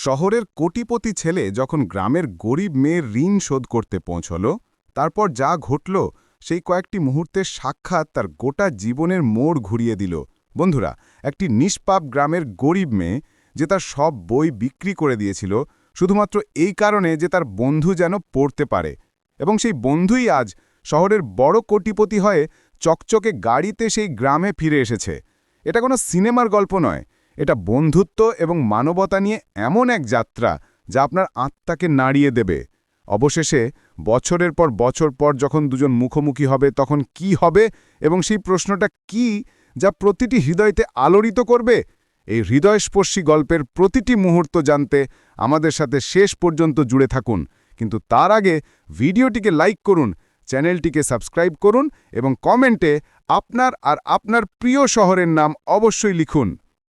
শহরের কোটিপতি ছেলে যখন গ্রামের গরিব মেয়ের ঋণ শোধ করতে পৌঁছল, তারপর যা ঘটল, সেই কয়েকটি মুহূর্তের সাক্ষাৎ তার গোটা জীবনের মোড় ঘুরিয়ে দিল। বন্ধুরা, একটি নিষ্পাপ গ্রামের গরিব মেয়ে যে তার সব বই বিক্রি করে দিয়েছিল, শুধুমাত্র এই কারণে যে তার বন্ধু যেন পড়তে পারে। এবং সেই বন্ধুই আজ শহরের বড় কোটিপতি হয়ে চকচকে গাড়িতে সেই গ্রামে ফিরে এসেছে। এটা কোনো সিনেমার গল্প নয় এটা বন্ধুত্ব এবং মানবতা নিয়ে এমন এক যাত্রা যা আপনার আত্মাকে নাড়িয়ে দেবে। অবশেষে বছরের পর বছর পর যখন দুজন মুখোমুখি হবে তখন কি হবে এবং সেই প্রশ্নটা কি যা প্রতিটি হৃদয়তে আলোড়িত করবে? এই হৃদয়স্পর্শী গল্পের প্রতিটি মুহূর্ত জানতে আমাদের সাথে শেষ পর্যন্ত জুড়ে থাকুন। কিন্তু তার আগে ভিডিওটিকে লাইক করুন, চ্যানেলটিকে সাবস্ক্রাইব করুন এবং কমেন্টে আপনার আর আপনার প্রিয় শহরের নাম অবশ্যই লিখুন।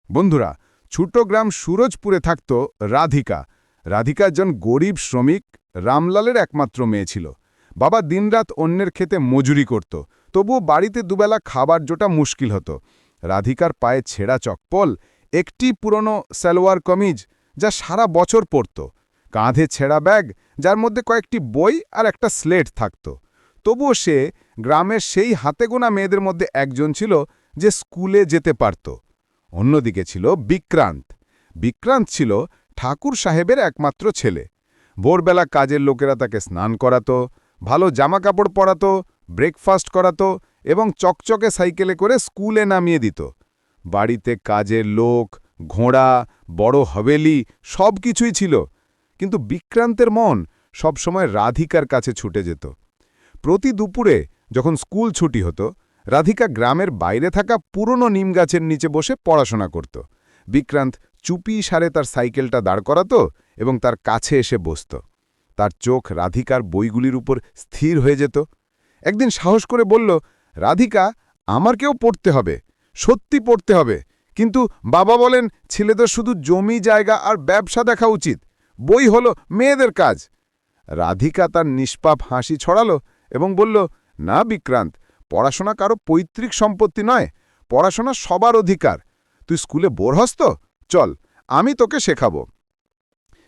বন্ধুরা, ছোট গ্রাম সুরজপুরে থাকত রাধিকা। রাধিকা একজন গরিব শ্রমিক, রামলালের একমাত্র মেয়ে ছিল। বাবা দিনরাত অন্যের খেতে মজুরি করত, তবুও বাড়িতে দুবেলা খাবার জোটা মুশকিল হতো। রাধিকার পায়ে ছেঁড়া চকপল, একটি পুরনো সালোয়ার কমিজ, যা সারা বছর পরত। কাঁধে ছেঁড়া ব্যাগ, যার মধ্যে কয়েকটি বই আর একটা স্লেট থাকত। তবুও সে গ্রামের সেই হাতে গোনা মেয়েদের মধ্যে একজন ছিল, যে স্কুলে যেতে পারত। অন্যদিকে ছিল বিক্রান্ত। বিক্রান্ত ছিল ঠাকুর সাহেবের একমাত্র ছেলে। ভোরবেলা কাজের লোকেরা তাকে স্নান করাতো, ভালো জামাকাপড় পরাতো, ব্রেকফাস্ট করাতো এবং চকচকে সাইকেলে করে স্কুলে নামিয়ে দিত। বাড়িতে কাজের লোক, ঘোড়া, বড় হবেলি সব কিছুই ছিল। কিন্তু বিক্রান্তের মন সবসময় রাধিকার কাছে ছুটে যেত। প্রতি দুপুরে যখন স্কুল ছুটি হতো রাধিকা গ্রামের বাইরে থাকা পুরনো নিম গাছের নিচে বসে পড়াশোনা করত। বিক্রান্ত চুপি সারে তার সাইকেলটা দাঁড় করাতো এবং তার কাছে এসে বসত। তার চোখ রাধিকার বইগুলির উপর স্থির হয়ে যেত। একদিন সাহস করে বলল, রাধিকা আমারকেও পড়তে হবে, সত্যি পড়তে হবে। কিন্তু বাবা বলেন, ছেলেদের শুধু জমি, জায়গা আর ব্যবসা দেখা উচিত। বই হলো মেয়েদের কাজ। রাধিকা তার নিষ্পাপ হাসি ছড়ালো এবং বলল, না বিক্রান্ত পড়াশোনা কারও পৈতৃক সম্পত্তি নয়, পড়াশোনা সবার অধিকার। তুই স্কুলে বোর হস তো? চল, আমি তোকে শেখাবো।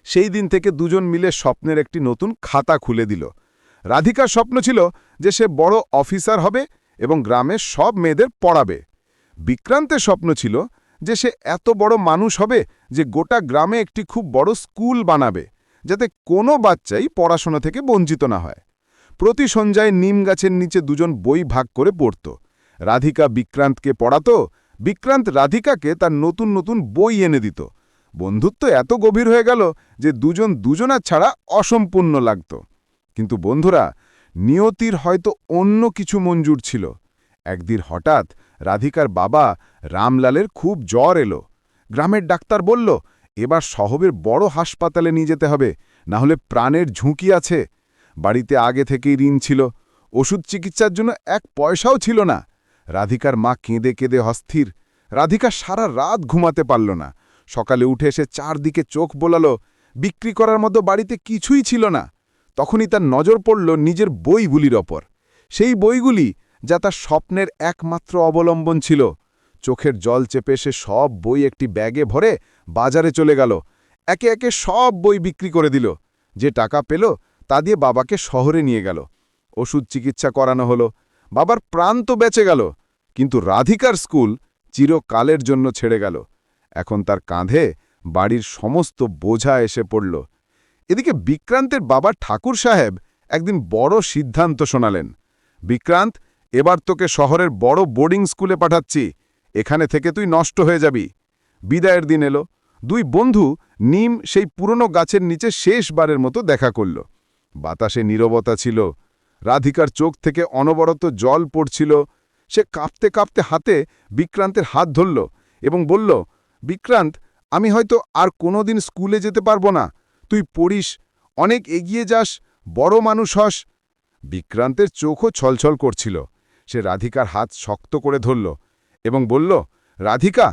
সেই দিন থেকে দুজন মিলে স্বপ্নের একটি নতুন খাতা খুলে দিল। রাধিকার স্বপ্ন ছিল যে সে বড় অফিসার হবে এবং গ্রামের সব মেয়েদের পড়াবে। বিক্রান্তের স্বপ্ন ছিল যে সে এত বড় মানুষ হবে যে গোটা গ্রামে একটি খুব বড় স্কুল বানাবে, যাতে কোনো বাচ্চাই পড়াশোনা থেকে বঞ্চিত না হয়। প্রতি সন্ধ্যায় নিম গাছের নিচে দুজন বই ভাগ করে পড়ত। রাধিকা বিক্রান্তকে পড়াতো, বিক্রান্ত রাধিকাকে তার নতুন নতুন বই এনে দিত। বন্ধুত্ব এত গভীর হয়ে গেল যে দুজন দুজনার ছাড়া অসম্পূর্ণ লাগত। কিন্তু বন্ধুরা, নিয়তির হয়তো অন্য কিছু মঞ্জুর ছিল। একদিন হঠাৎ রাধিকার বাবা রামলালের খুব জ্বর এলো। গ্রামের ডাক্তার বলল, এবার শহরের বড় হাসপাতালে নিয়ে যেতে হবে না হলে প্রাণের ঝুঁকি আছে। বাড়িতে আগে থেকেই ঋণ ছিল। ওষুধ চিকিৎসার জন্য এক পয়সাও ছিল না। রাধিকার মা কেঁদে কেঁদে অস্থির। রাধিকা সারা রাত ঘুমাতে পারল না। সকালে উঠে এসে চারদিকে চোখ বোলালো। বিক্রি করার মতো বাড়িতে কিছুই ছিল না। তখনই তার নজর পড়ল নিজের বইগুলির ওপর। সেই বইগুলি যা তার স্বপ্নের একমাত্র অবলম্বন ছিল। চোখের জল চেপে সে সব বই একটি ব্যাগে ভরে বাজারে চলে গেল। একে একে সব বই বিক্রি করে দিল। যে টাকা পেল তা দিয়ে বাবাকে শহরে নিয়ে গেল। ওষুধ চিকিৎসা করানো হলো। বাবার প্রাণ তো বেঁচে গেল, কিন্তু রাধিকার স্কুল চিরকালের জন্য ছেড়ে গেল। এখন তার কাঁধে বাড়ির সমস্ত বোঝা এসে পড়ল। এদিকে বিক্রান্তের বাবা ঠাকুর সাহেব একদিন বড় সিদ্ধান্ত শোনালেন। বিক্রান্ত, এবার তোকে শহরের বড় বোর্ডিং স্কুলে পাঠাচ্ছি। এখানে থেকে তুই নষ্ট হয়ে যাবি। বিদায়ের দিন এলো। দুই বন্ধু নিম সেই পুরনো গাছের নিচে শেষবারের মতো দেখা করল। বাতাসে নীরবতা ছিল। রাধিকার চোখ থেকে অনবরত জল পড়ছিল। সে কাঁপতে কাঁপতে হাতে বিক্রান্তের হাত ধরল এবং বলল, বিক্রান্ত, আমি হয়তো আর কোনোদিন স্কুলে যেতে পারব না। তুই পড়িস, অনেক এগিয়ে যাস, বড় মানুষ হস। বিক্রান্তের চোখও ছলছল করছিল। সে রাধিকার হাত শক্ত করে ধরল এবং বলল, রাধিকা,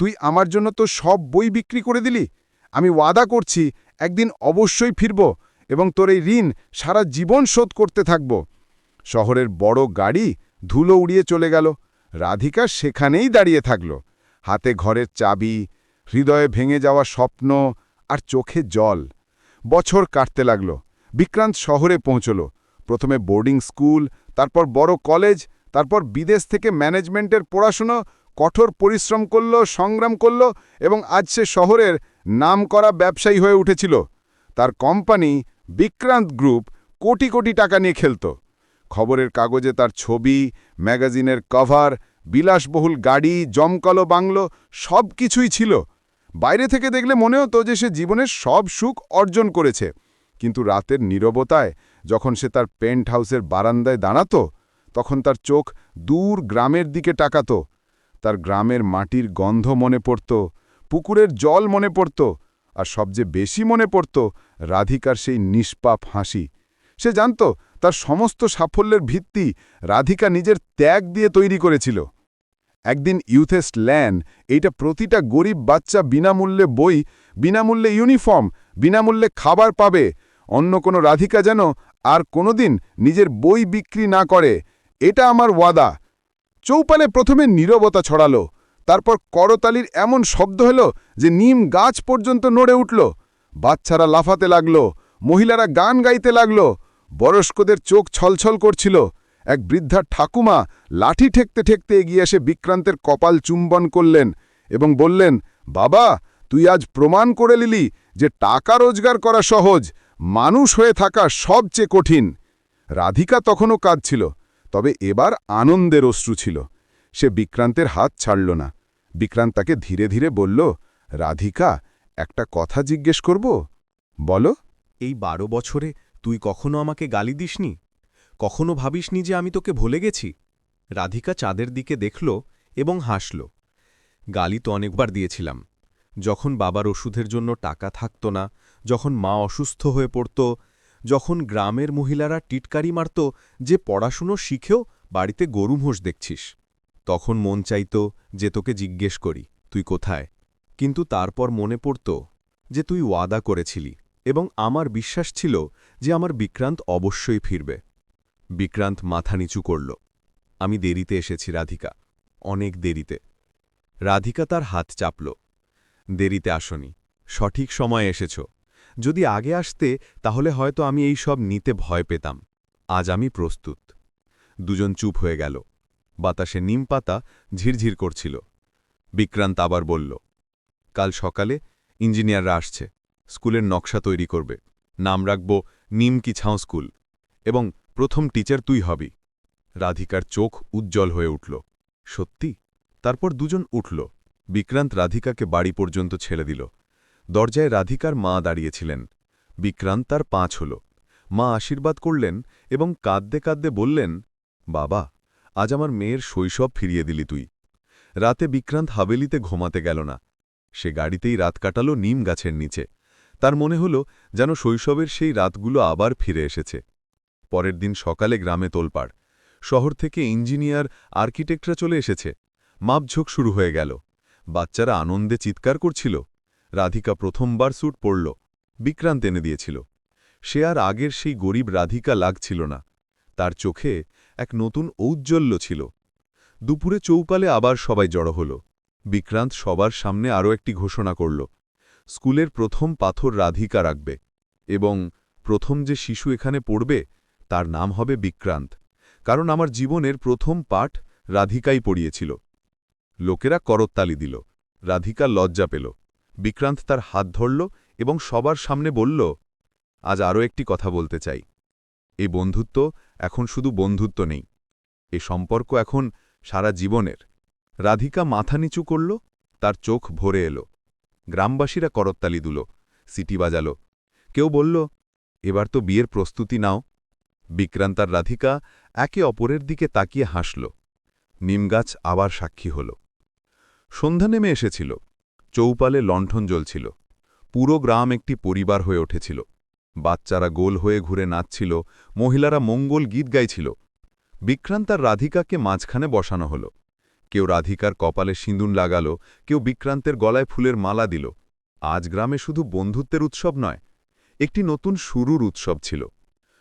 তুই আমার জন্য তো সব বই বিক্রি করে দিলি। আমি ওয়াদা করছি, একদিন অবশ্যই ফিরব। এবং তোর এই ঋণ সারা জীবন শোধ করতে থাকব। শহরের বড় গাড়ি ধুলো উড়িয়ে চলে গেল। রাধিকা সেখানেই দাঁড়িয়ে থাকল। হাতে ঘরের চাবি, হৃদয়ে ভেঙে যাওয়া স্বপ্ন আর চোখে জল। বছর কাটতে লাগল। বিক্রান্ত শহরে পৌঁছল। প্রথমে বোর্ডিং স্কুল, তারপর বড় কলেজ, তারপর বিদেশ থেকে ম্যানেজমেন্টের পড়াশুনো, কঠোর পরিশ্রম করল, সংগ্রাম করল এবং আজ সে শহরের নামকরা ব্যবসায়ী হয়ে উঠেছিল। তার কোম্পানি বিক্রান্ত গ্রুপ কোটি কোটি টাকা নিয়ে খেলত। খবরের কাগজে তার ছবি, ম্যাগাজিনের কভার, বিলাসবহুল গাড়ি, জমকালো বাংলো সব কিছুই ছিল। বাইরে থেকে দেখলে মনে হতো যে সে জীবনের সব সুখ অর্জন করেছে। কিন্তু রাতের নীরবতায় যখন সে তার পেন্ট হাউসের বারান্দায় দাঁড়াত, তখন তার চোখ দূর গ্রামের দিকে টাকাতো। তার গ্রামের মাটির গন্ধ মনে পড়ত, পুকুরের জল মনে পড়ত আর সবচেয়ে বেশি মনে পড়ত রাধিকার সেই নিষ্পাপ হাসি। সে জানত তার সমস্ত সাফল্যের ভিত্তি রাধিকা নিজের ত্যাগ দিয়ে তৈরি করেছিল। একদিন ইউথেস্ট ল্যান এইটা প্রতিটা গরিব বাচ্চা বিনামূল্যে বই, বিনামূল্যে ইউনিফর্ম, বিনামূল্যে খাবার পাবে। অন্য কোনো রাধিকা যেন আর কোনোদিন নিজের বই বিক্রি না করে। এটা আমার ওয়াদা। চৌপালে প্রথমে নীরবতা ছড়ালো। তারপর করতালির এমন শব্দ হলো যে নিম গাছ পর্যন্ত নড়ে উঠল। বাচ্চারা লাফাতে লাগল, মহিলারা গান গাইতে লাগল, বয়স্কদের চোখ ছলছল করছিল। এক বৃদ্ধার ঠাকুমা লাঠি ঠেকতে ঠেকতে এগিয়ে এসে বিক্রান্তের কপাল চুম্বন করলেন এবং বললেন, বাবা, তুই আজ প্রমাণ করে নিলি যে টাকা রোজগার করা সহজ, মানুষ হয়ে থাকা সবচেয়ে কঠিন। রাধিকা তখনও কাঁদছিল, তবে এবার আনন্দের অশ্রু ছিল। সে বিক্রান্তের হাত ছাড়ল না। বিক্রান্ত তাকে ধীরে ধীরে বলল, রাধিকা, একটা কথা জিজ্ঞেস করব? বলো। এই বারো বছরে তুই কখনো আমাকে গালি দিসনি? কখনো ভাবিসনি যে আমি তোকে ভুলে গেছি? রাধিকা চাঁদের দিকে দেখল এবং হাসল। গালি তো অনেকবার দিয়েছিলাম। যখন বাবার ওষুধের জন্য টাকা থাকত না, যখন মা অসুস্থ হয়ে পড়ত, যখন গ্রামের মহিলারা টিটকারি মারত যে পড়াশুনো শিখেও বাড়িতে গরু মোষ দেখছিস। তখন মন চাইত যে তোকে জিজ্ঞেস করি, তুই কোথায়? কিন্তু তারপর মনে পড়ত যে তুই ওয়াদা করেছিলি এবং আমার বিশ্বাস ছিল যে আমার বিক্রান্ত অবশ্যই ফিরবে। বিক্রান্ত মাথা নিচু করল, আমি দেরিতে এসেছি, রাধিকা, অনেক দেরিতে। রাধিকা তার হাত চাপল, দেরিতে আসনি, সঠিক সময়ে এসেছ। যদি আগে আসতে, তাহলে হয়তো আমি এই সব নিতে ভয় পেতাম। আজ আমি প্রস্তুত। দুজন চুপ হয়ে গেল। বাতাসে নিম পাতা ঝিরঝির করছিল। বিক্রান্ত আবার বলল, কাল সকালে ইঞ্জিনিয়াররা আসছে, স্কুলের নকশা তৈরি করবে। নাম রাখব নিম কি ছাও স্কুল এবং প্রথম টিচার তুই হবি। রাধিকার চোখ উজ্জ্বল হয়ে উঠল। সত্যি? তারপর দুজন উঠল। বিক্রান্ত রাধিকাকে বাড়ি পর্যন্ত ছেড়ে দিল। দরজায় রাধিকার মা দাঁড়িয়েছিলেন। বিক্রান্ত তার পাঁচ হল। মা আশীর্বাদ করলেন এবং কাঁদতে কাঁদতে বললেন, বাবা আজ আমার মেয়ের শৈশব ফিরিয়ে দিলি তুই। রাতে বিক্রান্ত হাবেলিতে ঘুমাতে গেল না। সে গাড়িতেই রাত কাটালো নিম গাছের নিচে। তার মনে হল যেন শৈশবের সেই রাতগুলো আবার ফিরে এসেছে। পরের দিন সকালে গ্রামে তোলপাড়। শহর থেকে ইঞ্জিনিয়ার, আর্কিটেক্টরা চলে এসেছে। মাপঝোঁক শুরু হয়ে গেল। বাচ্চারা আনন্দে চিৎকার করছিল। রাধিকা প্রথমবার স্যুট পড়ল বিক্রান্ত এনে দিয়েছিল। সে আর আগের সেই গরিব রাধিকা লাগছিল না। তার চোখে এক নতুন ঔজ্জ্বল্য ছিল। দুপুরে চৌপালে আবার সবাই জড়ো হল। বিক্রান্ত সবার সামনে আরও একটি ঘোষণা করল, স্কুলের প্রথম পাথর রাধিকা রাখবে এবং প্রথম যে শিশু এখানে পড়বে, তার নাম হবে বিক্রান্ত, কারণ আমার জীবনের প্রথম পাঠ রাধিকাই পড়িয়েছিল। লোকেরা করত্তালি দিল, রাধিকা লজ্জা পেল, বিক্রান্ত তার হাত ধরল এবং সবার সামনে বলল, আজ আরও একটি কথা বলতে চাই। এই বন্ধুত্ব এখন শুধু বন্ধুত্ব নেই, এ সম্পর্ক এখন সারা জীবনের। রাধিকা মাথা নিচু করল, তার চোখ ভরে এলো। গ্রামবাসীরা করত্তালি দুল, সিটি বাজাল। কেউ বলল, এবার তো বিয়ের প্রস্তুতি নাও। বিক্রান্তার রাধিকা একে অপরের দিকে তাকিয়ে হাসল। নিমগাছ আবার সাক্ষী হল। সন্ধ্যা নেমে এসেছিল। চৌপালে লণ্ঠন জ্বলছিল। পুরো গ্রাম একটি পরিবার হয়ে উঠেছিল। বাচ্চারা গোল হয়ে ঘুরে নাচছিল, মহিলারা মঙ্গল গীত গাইছিল। বিক্রান্তার রাধিকাকে মাঝখানে বসানো হল। কেউ রাধিকার কপালে সিঁদুন লাগাল, কেউ বিক্রান্তের গলায় ফুলের মালা দিল। আজ গ্রামে শুধু বন্ধুত্বের উৎসব নয়, একটি নতুন শুরুর উৎসব ছিল।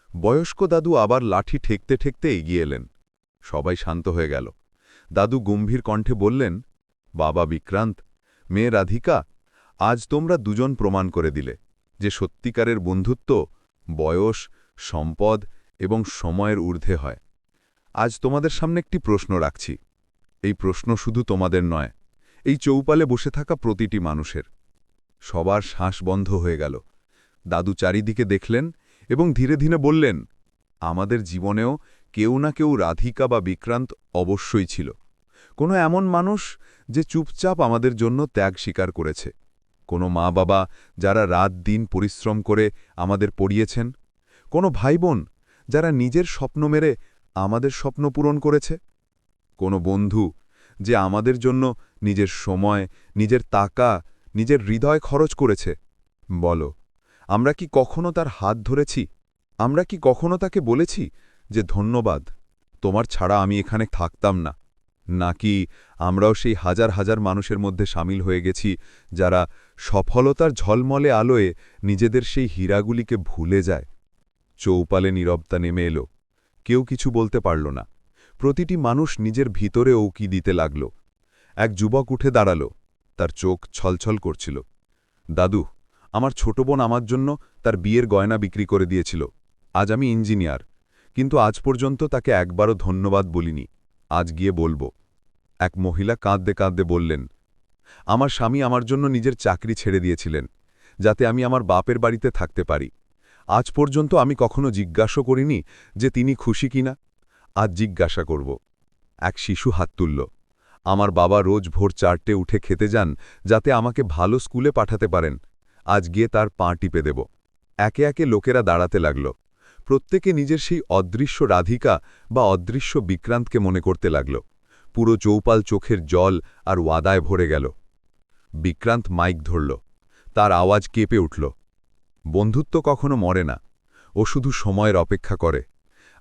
বয়স্ক দাদু আবার লাঠি ঠেকতে ঠেকতে এগিয়ে এলেন। সবাই শান্ত হয়ে গেল। দাদু গম্ভীর কণ্ঠে বললেন, বাবা বিক্রান্ত, মেয়ে রাধিকা, আজ তোমরা দুজন প্রমাণ করে দিলে। যে সত্যিকারের বন্ধুত্ব বয়স, সম্পদ এবং সময়ের ঊর্ধ্বে হয়। আজ তোমাদের সামনে একটি প্রশ্ন রাখছি। এই প্রশ্ন শুধু তোমাদের নয়, এই চৌপালে বসে থাকা প্রতিটি মানুষের। সবার শ্বাস বন্ধ হয়ে গেল। দাদু চারিদিকে দেখলেন এবং ধীরে ধীরে বললেন, আমাদের জীবনেও কেউ না কেউ রাধিকা বা বিক্রান্ত অবশ্যই ছিল। কোনো এমন মানুষ যে চুপচাপ আমাদের জন্য ত্যাগ স্বীকার করেছে। কোনো মা বাবা যারা রাত দিন পরিশ্রম করে আমাদের পড়িয়েছেন? কোনো ভাই বোন যারা নিজের স্বপ্ন মেরে আমাদের স্বপ্ন পূরণ করেছে? কোনো বন্ধু যে আমাদের জন্য নিজের সময়, নিজের টাকা, নিজের হৃদয় খরচ করেছে? বলো, আমরা কি কখনো তার হাত ধরেছি? আমরা কি কখনো তাকে বলেছি যে ধন্যবাদ, তোমার ছাড়া আমি এখানে থাকতাম না? নাকি আমরাও সেই হাজার হাজার মানুষের মধ্যে সামিল হয়ে গেছি যারা সফলতার ঝলমলে আলোয় নিজেদের সেই হীরাগুলিকে ভুলে যায়। চৌপালে নীরবতা নেমে এলো। কেউ কিছু বলতে পারল না। প্রতিটি মানুষ নিজের ভিতরে উকি দিতে লাগল। এক যুবক উঠে দাঁড়াল। তার চোখ ছলছল করছিল। দাদু, আমার ছোট বোন আমার জন্য তার বিয়ের গয়না বিক্রি করে দিয়েছিল। আজ আমি ইঞ্জিনিয়ার। কিন্তু আজ পর্যন্ত তাকে একবারও ধন্যবাদ বলিনি। আজ গিয়ে বলব। এক মহিলা কাঁদতে কাঁদতে বললেন, আমার স্বামী আমার জন্য নিজের চাকরি ছেড়ে দিয়েছিলেন, যাতে আমি আমার বাপের বাড়িতে থাকতে পারি। আজ পর্যন্ত আমি কখনো জিজ্ঞাসা করিনি যে তিনি খুশি কিনা আজ জিজ্ঞাসা করব। এক শিশু হাত তুলল, আমার বাবা রোজ ভোর চারটে উঠে খেতে যান, যাতে আমাকে ভালো স্কুলে পাঠাতে পারেন। আজ গিয়ে তার পা টিপে দেব। একে একে লোকেরা দাঁড়াতে লাগল। প্রত্যেকে নিজের সেই অদৃশ্য রাধিকা বা অদৃশ্য বিক্রান্তকে মনে করতে লাগল। পুরো চৌপাল চোখের জল আর ওয়াদায় ভরে গেল। বিক্রান্ত মাইক ধরল। তার আওয়াজ কেঁপে উঠল। বন্ধুত্ব কখনো মরে না। ও শুধু সময়ের অপেক্ষা করে।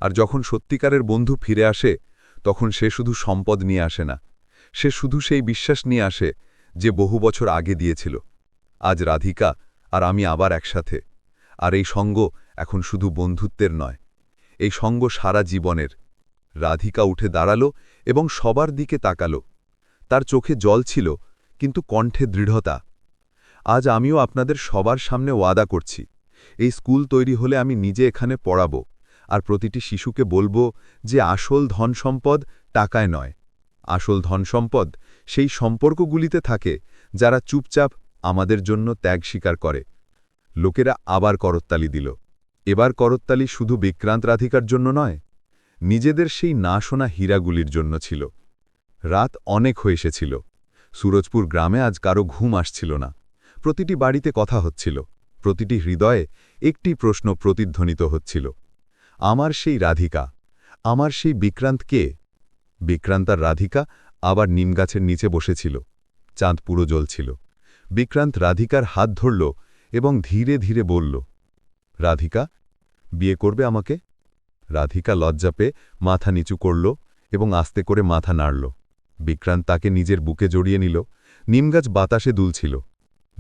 আর যখন সত্যিকারের বন্ধু ফিরে আসে, তখন সে শুধু সম্পদ নিয়ে আসে না। সে শুধু সেই বিশ্বাস নিয়ে আসে যে বহু বছর আগে দিয়েছিল। আজ রাধিকা আর আমি আবার একসাথে। আর এই সঙ্গ এখন শুধু বন্ধুত্বের নয়, এই সঙ্গ সারা জীবনের। রাধিকা উঠে দাঁড়াল এবং সবার দিকে তাকালো। তার চোখে জল ছিল, কিন্তু কণ্ঠে দৃঢ়তা। আজ আমিও আপনাদের সবার সামনে ওয়াদা করছি, এই স্কুল তৈরি হলে আমি নিজে এখানে পড়াব আর প্রতিটি শিশুকে বলব যে আসল ধন সম্পদ টাকায় নয়। আসল ধন সম্পদ সেই সম্পর্কগুলিতে থাকে যারা চুপচাপ আমাদের জন্য ত্যাগ স্বীকার করে। লোকেরা আবার করত্তালি দিল। এবার করত্তালি শুধু বিক্রান্ত রাধিকার জন্য নয়, নিজেদের সেই না শোনা হীরাগুলির জন্য ছিল। রাত অনেক হয়ে এসেছিল। সুরজপুর গ্রামে আজ কারও ঘুম আসছিল না। প্রতিটি বাড়িতে কথা হচ্ছিল। প্রতিটি হৃদয়ে একটি প্রশ্ন প্রতিধ্বনিত হচ্ছিল। আমার সেই রাধিকা, আমার সেই বিক্রান্ত কে? বিক্রান্তার রাধিকা আবার নিমগাছের নিচে বসেছিল। চাঁদ পুরো জ্বলছিল। বিক্রান্ত রাধিকার হাত ধরল এবং ধীরে ধীরে বলল রাধিকা, বিয়ে করবে আমাকে? রাধিকা লজ্জা পেয়ে মাথা নিচু করল এবং আস্তে করে মাথা নাড়ল। বিক্রান্ত তাকে নিজের বুকে জড়িয়ে নিল। নিমগাছ বাতাসে দুলছিল।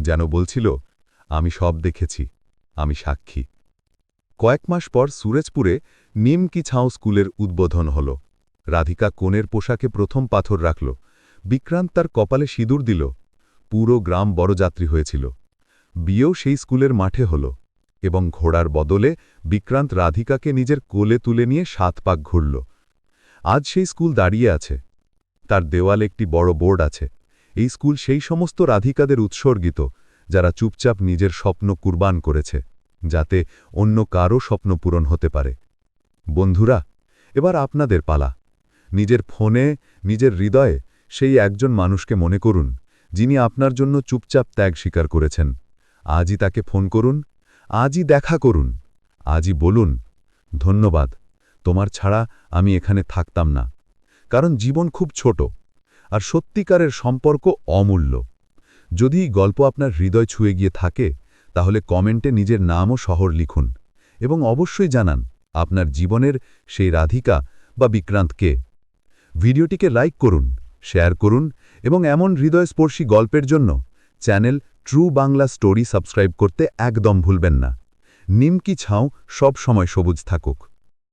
যেন বলছিল, আমি সব দেখেছি। আমি সাক্ষী। কয়েক মাস পর সুরেজপুরে নিমকি ছাও স্কুলের উদ্বোধন হল। রাধিকা কোণের পোশাকে প্রথম পাথর রাখল। বিক্রান্ত তার কপালে সিঁদুর দিল। পুরো গ্রাম বড়যাত্রী হয়েছিল। বিয়েও সেই স্কুলের মাঠে হল। এবং ঘোড়ার বদলে বিক্রান্ত রাধিকাকে নিজের কোলে তুলে নিয়ে সাত পাক ঘুরল। আজ সেই স্কুল দাঁড়িয়ে আছে। তার দেওয়ালে একটি বড় বোর্ড আছে। এই স্কুল সেই সমস্ত রাধিকাদের উৎসর্গিত, যারা চুপচাপ নিজের স্বপ্ন কুরবান করেছে, যাতে অন্য কারও স্বপ্ন পূরণ হতে পারে। বন্ধুরা, এবার আপনাদের পালা। নিজের ফোনে, নিজের হৃদয়ে সেই একজন মানুষকে মনে করুন, যিনি আপনার জন্য চুপচাপ ত্যাগ স্বীকার করেছেন। আজই তাকে ফোন করুন আজই দেখা করুন। আজই বলুন, ধন্যবাদ, তোমার ছাড়া আমি এখানে থাকতাম না। কারণ জীবন খুব ছোট, আর সত্যিকারের সম্পর্ক অমূল্য। যদি গল্প আপনার হৃদয় ছুঁয়ে গিয়ে থাকে, তাহলে কমেন্টে নিজের নাম ও শহর লিখুন এবং অবশ্যই জানান আপনার জীবনের সেই রাধিকা বা বিক্রান্তকে ভিডিওটিকে লাইক করুন, শেয়ার করুন এবং এমন হৃদয়স্পর্শী গল্পের জন্য channel true Bangla story subscribe করতে একদম ভুলবেন না। নিমকি ছাও সব সময় সবুজ থাকুক।